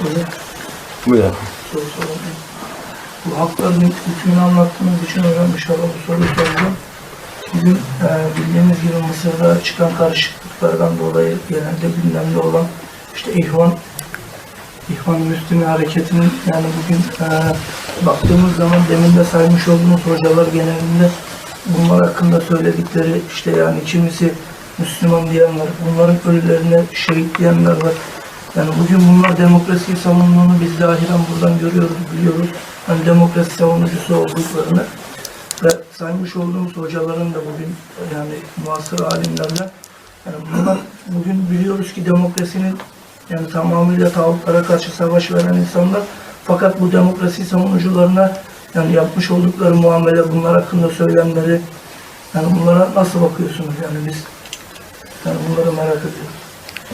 Böyle Buyur. soru soralım. Bu hakların hükmünü anlattığınız için hocam inşallah bu soruyu soracağım. Bugün e, bildiğiniz gibi Mısır'da çıkan karışıklıklardan dolayı genelde gündemde olan işte İhvan İhvan Müslümi hareketinin yani bugün e, baktığımız zaman demin de saymış olduğumuz hocalar genelinde bunlar hakkında söyledikleri işte yani kimisi Müslüman diyenler, bunların ölülerine şehit diyenler var. Yani bugün bunlar demokrasiyi savunduğunu biz zahiren buradan görüyoruz, biliyoruz. Hani demokrasi savunucusu olduklarını ve saymış olduğumuz hocaların da bugün yani muasır alimlerle yani bunlar bugün biliyoruz ki demokrasinin yani tamamıyla tağutlara karşı savaş veren insanlar fakat bu demokrasi savunucularına yani yapmış oldukları muamele bunlar hakkında söylemleri yani bunlara nasıl bakıyorsunuz yani biz yani bunları merak ediyoruz.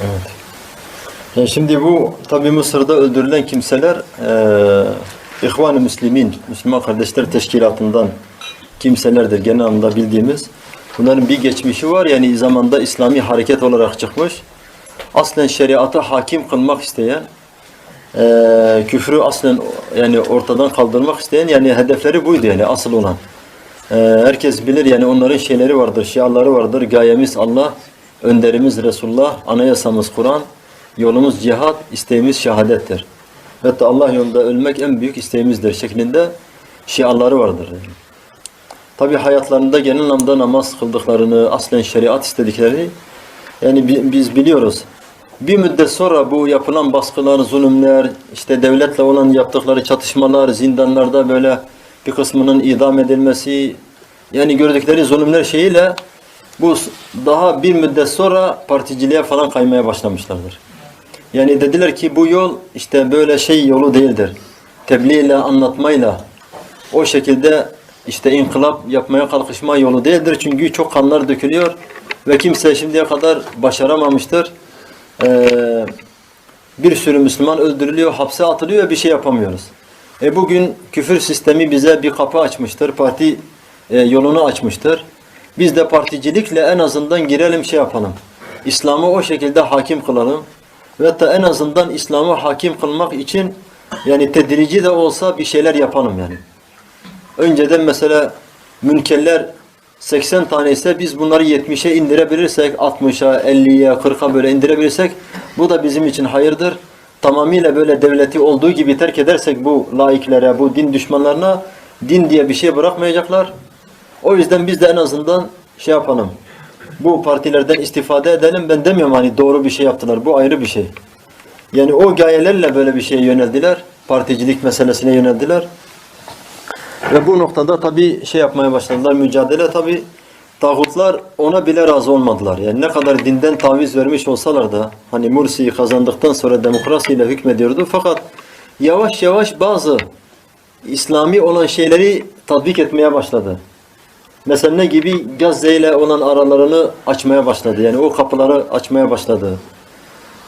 Evet. Yani şimdi bu tabi Mısır'da öldürülen kimseler eee İhvan-ı Müslimin, Müslüman Kardeşler Teşkilatı'ndan kimselerdir genel anlamda bildiğimiz. Bunların bir geçmişi var yani zamanda İslami hareket olarak çıkmış. Aslen şeriatı hakim kılmak isteyen, eee küfrü aslen yani ortadan kaldırmak isteyen yani hedefleri buydu yani asıl olan. Eee, herkes bilir yani onların şeyleri vardır, şiarları vardır. Gayemiz Allah, önderimiz Resulullah, anayasamız Kur'an, yolumuz cihat, isteğimiz şehadettir. Hatta Allah yolunda ölmek en büyük isteğimizdir şeklinde şiarları vardır. Tabi hayatlarında genel anlamda namaz kıldıklarını, aslen şeriat istediklerini yani bi- biz biliyoruz. Bir müddet sonra bu yapılan baskılar, zulümler, işte devletle olan yaptıkları çatışmalar, zindanlarda böyle bir kısmının idam edilmesi, yani gördükleri zulümler şeyiyle bu daha bir müddet sonra particiliğe falan kaymaya başlamışlardır. Yani dediler ki bu yol işte böyle şey yolu değildir. Tebliğ ile, anlatmayla o şekilde işte inkılap yapmaya kalkışma yolu değildir. Çünkü çok kanlar dökülüyor ve kimse şimdiye kadar başaramamıştır. Ee, bir sürü Müslüman öldürülüyor, hapse atılıyor ve bir şey yapamıyoruz. E bugün küfür sistemi bize bir kapı açmıştır, parti e, yolunu açmıştır. Biz de particilikle en azından girelim şey yapalım. İslam'ı o şekilde hakim kılalım. Ve hatta en azından İslam'ı hakim kılmak için yani tedrici de olsa bir şeyler yapalım yani. Önceden mesela münkerler 80 tane ise biz bunları 70'e indirebilirsek, 60'a, 50'ye, 40'a böyle indirebilirsek bu da bizim için hayırdır. Tamamıyla böyle devleti olduğu gibi terk edersek bu laiklere, bu din düşmanlarına din diye bir şey bırakmayacaklar. O yüzden biz de en azından şey yapalım. Bu partilerden istifade edelim. Ben demiyorum hani doğru bir şey yaptılar. Bu ayrı bir şey. Yani o gayelerle böyle bir şeye yöneldiler. Particilik meselesine yöneldiler. Ve bu noktada tabi şey yapmaya başladılar, mücadele tabi tağutlar ona bile razı olmadılar. Yani ne kadar dinden taviz vermiş olsalar da hani Mursi'yi kazandıktan sonra demokrasiyle hükmediyordu. Fakat yavaş yavaş bazı İslami olan şeyleri tatbik etmeye başladı. Mesela ne gibi Gazze ile olan aralarını açmaya başladı. Yani o kapıları açmaya başladı.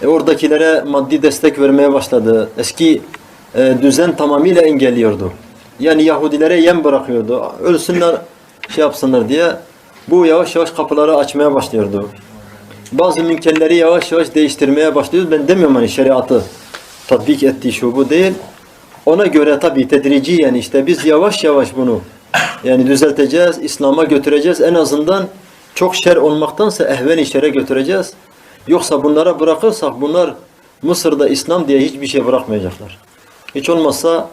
E, oradakilere maddi destek vermeye başladı. Eski e, düzen tamamıyla engelliyordu. Yani Yahudilere yem bırakıyordu. Ölsünler, şey yapsınlar diye. Bu yavaş yavaş kapıları açmaya başlıyordu. Bazı münkerleri yavaş yavaş değiştirmeye başlıyoruz. Ben demiyorum hani şeriatı tatbik ettiği şu bu değil. Ona göre tabii tedrici yani işte biz yavaş yavaş bunu yani düzelteceğiz, İslam'a götüreceğiz. En azından çok şer olmaktansa ehven şere götüreceğiz. Yoksa bunlara bırakırsak bunlar Mısır'da İslam diye hiçbir şey bırakmayacaklar. Hiç olmazsa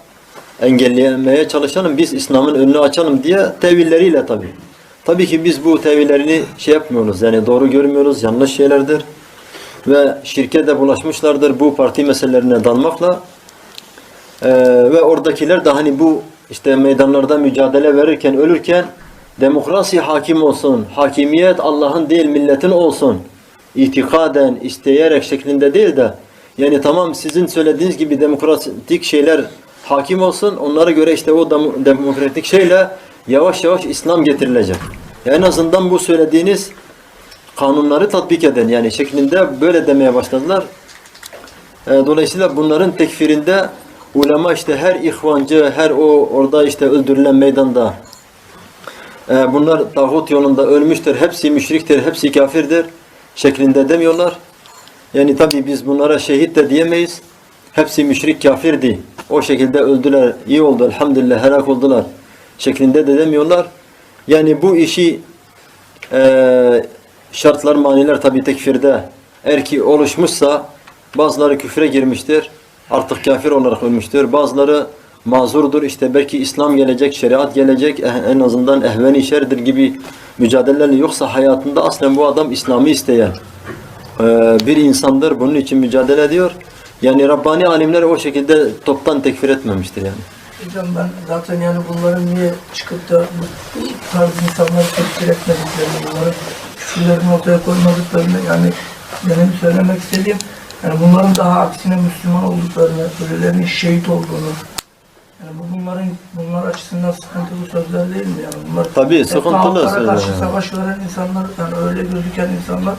engellemeye çalışalım, biz İslam'ın önünü açalım diye tevilleriyle tabii. Tabii ki biz bu tevillerini şey yapmıyoruz, yani doğru görmüyoruz, yanlış şeylerdir. Ve şirke de bulaşmışlardır bu parti meselelerine dalmakla. Ee, ve oradakiler de hani bu işte meydanlarda mücadele verirken, ölürken demokrasi hakim olsun, hakimiyet Allah'ın değil milletin olsun. İtikaden, isteyerek şeklinde değil de yani tamam sizin söylediğiniz gibi demokratik şeyler hakim olsun. Onlara göre işte o dem- demokratik şeyle yavaş yavaş İslam getirilecek. En azından bu söylediğiniz kanunları tatbik eden yani şeklinde böyle demeye başladılar. E, Dolayısıyla bunların tekfirinde ulema işte her ihvancı, her o orada işte öldürülen meydanda e, bunlar tağut yolunda ölmüştür, hepsi müşriktir, hepsi kafirdir şeklinde demiyorlar. Yani tabi biz bunlara şehit de diyemeyiz. hepsi müşrik kafirdi. O şekilde öldüler. iyi oldu elhamdülillah helak oldular. Şeklinde de demiyorlar. Yani bu işi eee, şartlar maniler tabi tekfirde eğer ki oluşmuşsa bazıları küfre girmiştir. Artık kafir olarak ölmüştür. Bazıları mazurdur. İşte belki İslam gelecek, şeriat gelecek, eh- en azından ehven-i şerdir gibi mücadelelerle yoksa hayatında aslen bu adam İslam'ı isteyen eee, bir insandır. Bunun için mücadele ediyor. Yani Rabbani alimler o şekilde toptan tekfir etmemiştir yani. Hocam ben zaten yani bunların niye çıkıp da bu tarz insanları tekfir etmediklerini, bunların küfürlerini ortaya koymadıklarını yani benim söylemek istediğim yani bunların daha aksine Müslüman olduklarını, ölülerin şehit olduğunu yani bu bunların bunlar açısından sıkıntılı sözler değil mi yani bunlar Tabii, sıkıntılı sözler karşı yani. savaş veren insanlar yani öyle gözüken insanlar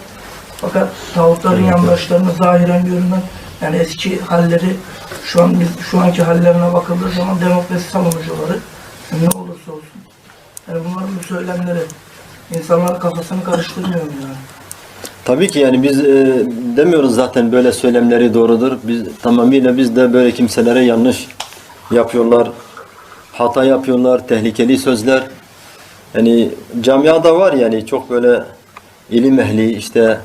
fakat tağutların yandaşlarını zahiren görünen yani eski halleri şu an biz şu anki hallerine bakıldığı zaman demokrasi savunucuları ne olursa olsun. Yani bunların bu söylemleri insanların kafasını karıştırmıyor mu yani? Tabii ki yani biz e, demiyoruz zaten böyle söylemleri doğrudur. Biz tamamıyla biz de böyle kimselere yanlış yapıyorlar. Hata yapıyorlar, tehlikeli sözler. Yani camiada var yani çok böyle ilim ehli işte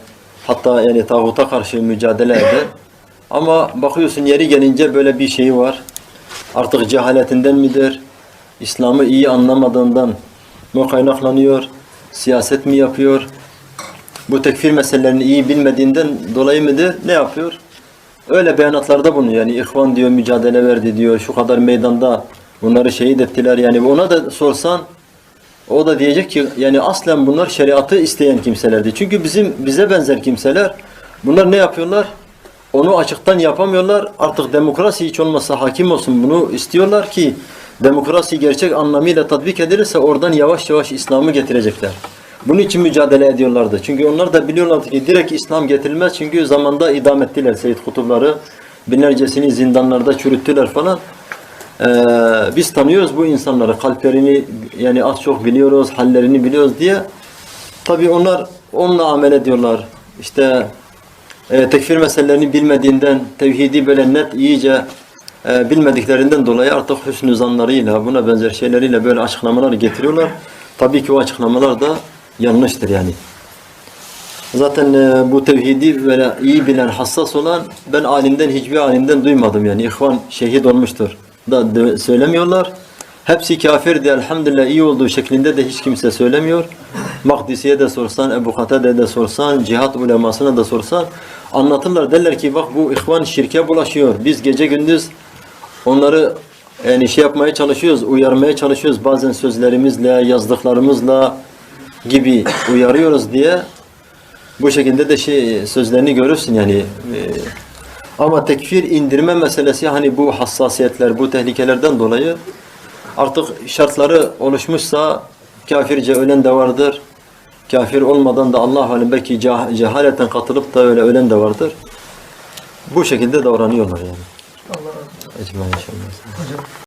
hatta yani tağuta karşı mücadele eden. Ama bakıyorsun yeri gelince böyle bir şey var. Artık cehaletinden midir? İslam'ı iyi anlamadığından mı kaynaklanıyor? Siyaset mi yapıyor? Bu tekfir meselelerini iyi bilmediğinden dolayı mıdır? Ne yapıyor? Öyle beyanatlarda bulunuyor. Yani ihvan diyor, mücadele verdi diyor, şu kadar meydanda bunları şehit ettiler. Yani ona da sorsan o da diyecek ki yani aslen bunlar şeriatı isteyen kimselerdi. Çünkü bizim bize benzer kimseler bunlar ne yapıyorlar? Onu açıktan yapamıyorlar. Artık demokrasi hiç olmasa hakim olsun bunu istiyorlar ki demokrasi gerçek anlamıyla tatbik edilirse oradan yavaş yavaş İslam'ı getirecekler. Bunun için mücadele ediyorlardı. Çünkü onlar da biliyorlardı ki direkt İslam getirilmez. Çünkü zamanda idam ettiler Seyyid Kutupları. Binlercesini zindanlarda çürüttüler falan. Ee, biz tanıyoruz bu insanları. Kalplerini yani az çok biliyoruz, hallerini biliyoruz diye. Tabii onlar onunla amel ediyorlar. İşte e, tekfir meselelerini bilmediğinden, tevhidi böyle net iyice e, bilmediklerinden dolayı artık hüsnü zanlarıyla, buna benzer şeyleriyle böyle açıklamalar getiriyorlar. Tabii ki o açıklamalar da yanlıştır yani. Zaten e, bu tevhidi böyle iyi bilen, hassas olan ben alimden hiçbir alimden duymadım yani. İhvan şehit olmuştur da de- söylemiyorlar. Hepsi kafirdi elhamdülillah iyi olduğu şeklinde de hiç kimse söylemiyor. Makdisi'ye de sorsan, Ebu Katade'ye de sorsan, cihat ulemasına da sorsan anlatırlar. Derler ki bak bu ihvan şirke bulaşıyor. Biz gece gündüz onları yani şey yapmaya çalışıyoruz, uyarmaya çalışıyoruz. Bazen sözlerimizle, yazdıklarımızla gibi uyarıyoruz diye bu şekilde de şey sözlerini görürsün yani. Ee, ama tekfir indirme meselesi hani bu hassasiyetler, bu tehlikelerden dolayı artık şartları oluşmuşsa kafirce ölen de vardır. Kafir olmadan da Allah halim belki cehaleten katılıp da öyle ölen de vardır. Bu şekilde davranıyorlar yani. Allah razı olsun. Ecmaîn inşallah.